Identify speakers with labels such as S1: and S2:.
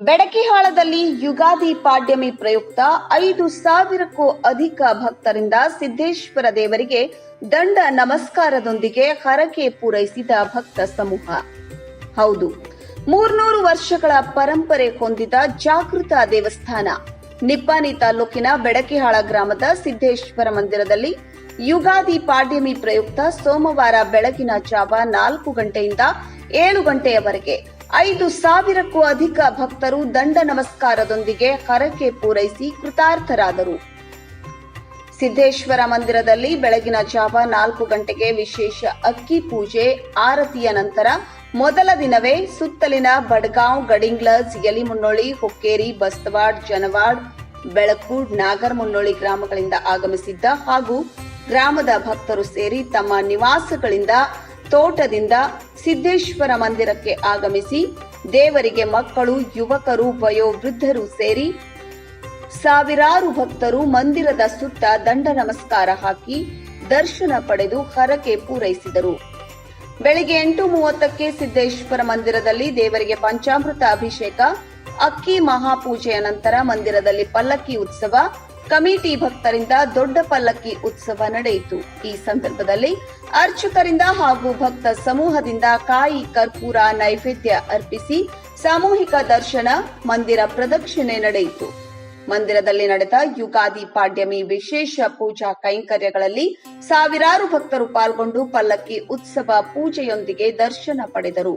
S1: ಬೆಡಕಿಹಾಳದಲ್ಲಿ ಯುಗಾದಿ ಪಾಡ್ಯಮಿ ಪ್ರಯುಕ್ತ ಐದು ಸಾವಿರಕ್ಕೂ ಅಧಿಕ ಭಕ್ತರಿಂದ ಸಿದ್ದೇಶ್ವರ ದೇವರಿಗೆ ದಂಡ ನಮಸ್ಕಾರದೊಂದಿಗೆ ಹರಕೆ ಪೂರೈಸಿದ ಭಕ್ತ ಸಮೂಹ. ಹೌದು, ಮೂರ್ನೂರು ವರ್ಷಗಳ ಪರಂಪರೆ ಹೊಂದಿದ ಜಾಗೃತ ದೇವಸ್ಥಾನ, ನಿಪ್ಪಾನಿ ತಾಲೂಕಿನ ಬೆಡಕಿಹಾಳ ಗ್ರಾಮದ ಸಿದ್ದೇಶ್ವರ ಮಂದಿರದಲ್ಲಿ ಯುಗಾದಿ ಪಾಡ್ಯಮಿ ಪ್ರಯುಕ್ತ ಸೋಮವಾರ ಬೆಳಗಿನ ಜಾವ ನಾಲ್ಕು ಗಂಟೆಯಿಂದ ಏಳು ಗಂಟೆಯವರೆಗೆ ಐದು ಸಾವಿರಕ್ಕೂ ಅಧಿಕ ಭಕ್ತರು ದಂಡ ನಮಸ್ಕಾರದೊಂದಿಗೆ ಹರಕೆ ಪೂರೈಸಿ ಕೃತಾರ್ಥರಾದರು. ಸಿದ್ದೇಶ್ವರ ಮಂದಿರದಲ್ಲಿ ಬೆಳಗಿನ ಜಾವ ನಾಲ್ಕು ಗಂಟೆಗೆ ವಿಶೇಷ ಅಕ್ಕಿ ಪೂಜೆ, ಆರತಿಯ ನಂತರ ಮೊದಲ ದಿನವೇ ಸುತ್ತಲಿನ ಬಡ್ಗಾಂವ್ ಗಡಿಂಗ್ಲಸ್ ಯಲಿಮುನ್ನೋಳಿ ಹೊಕ್ಕೇರಿ ಬಸ್ತವಾಡ್ ಜನವಾಡ್, ಬೆಳಕೂಡ್ ನಾಗರಮುನ್ನೋಳಿ ಗ್ರಾಮಗಳಿಂದ ಆಗಮಿಸಿದ್ದ ಹಾಗೂ ಗ್ರಾಮದ ಭಕ್ತರು ಸೇರಿ ತಮ್ಮ ನಿವಾಸಗಳಿಂದ ತೋಟದಿಂದ ಸಿದ್ದೇಶ್ವರ ಮಂದಿರಕ್ಕೆ ಆಗಮಿಸಿ ದೇವರಿಗೆ ಮಕ್ಕಳು, ಯುವಕರು, ವಯೋವೃದ್ಧರು ಸೇರಿ ಸಾವಿರಾರು ಭಕ್ತರು ಮಂದಿರದ ಸುತ್ತ ದಂಡ ನಮಸ್ಕಾರ ಹಾಕಿ ದರ್ಶನ ಪಡೆದು ಹರಕೆ ಪೂರೈಸಿದರು. ಬೆಳಿಗ್ಗೆ ಎಂಟು ಮೂವತ್ತಕ್ಕೆ ಸಿದ್ದೇಶ್ವರ ಮಂದಿರದಲ್ಲಿ ದೇವರಿಗೆ ಪಂಚಾಮೃತ ಅಭಿಷೇಕ ಅಕ್ಕಿ ಮಹಾಪೂಜೆಯ ನಂತರ ಮಂದಿರದಲ್ಲಿ ಪಲ್ಲಕ್ಕಿ ಉತ್ಸವ, ಕಮಿಟಿ ಭಕ್ತರಿಂದ ದೊಡ್ಡ ಪಲ್ಲಕ್ಕಿ ಉತ್ಸವ ನಡೆಯಿತು. ಈ ಸಂದರ್ಭದಲ್ಲಿ ಅರ್ಚಕರಿಂದ ಹಾಗೂ ಭಕ್ತ ಸಮೂಹದಿಂದ ಕಾಯಿ ಕರ್ಪೂರ ನೈವೇದ್ಯ ಅರ್ಪಿಸಿ ಸಾಮೂಹಿಕ ದರ್ಶನ, ಮಂದಿರ ಪ್ರದಕ್ಷಿಣೆ ನಡೆಯಿತು. ಮಂದಿರದಲ್ಲಿ ನಡೆದ ಯುಗಾದಿ ಪಾಡ್ಯಮಿ ವಿಶೇಷ ಪೂಜಾ ಕೈಂಕರ್ಯಗಳಲ್ಲಿ ಸಾವಿರಾರು ಭಕ್ತರು ಪಾಲ್ಗೊಂಡು ಪಲ್ಲಕ್ಕಿ ಉತ್ಸವ ಪೂಜೆಯೊಂದಿಗೆ ದರ್ಶನ ಪಡೆದರು.